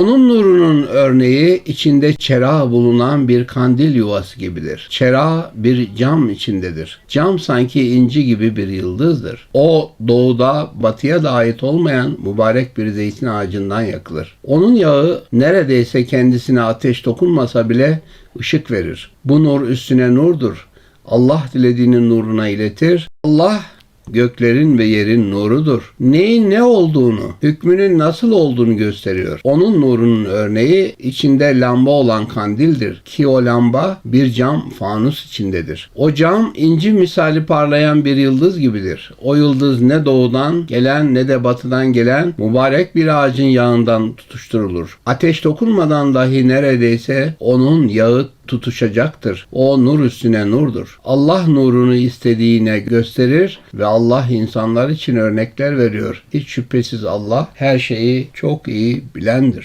Onun nurunun örneği içinde çera bulunan bir kandil yuvası gibidir. Çera bir cam içindedir. Cam sanki inci gibi bir yıldızdır. O doğuda batıya da ait olmayan mübarek bir zeytin ağacından yakılır. Onun yağı neredeyse kendisine ateş dokunmasa bile ışık verir. Bu nur üstüne nurdur. Allah dilediğinin nuruna iletir. Allah göklerin ve yerin nurudur. Neyin ne olduğunu, hükmünün nasıl olduğunu gösteriyor. Onun nurunun örneği içinde lamba olan kandildir ki o lamba bir cam fanus içindedir. O cam inci misali parlayan bir yıldız gibidir. O yıldız ne doğudan gelen ne de batıdan gelen mübarek bir ağacın yağından tutuşturulur. Ateş dokunmadan dahi neredeyse onun yağı tutuşacaktır. O nur üstüne nurdur. Allah nurunu istediğine gösterir ve Allah insanlar için örnekler veriyor. Hiç şüphesiz Allah her şeyi çok iyi bilendir.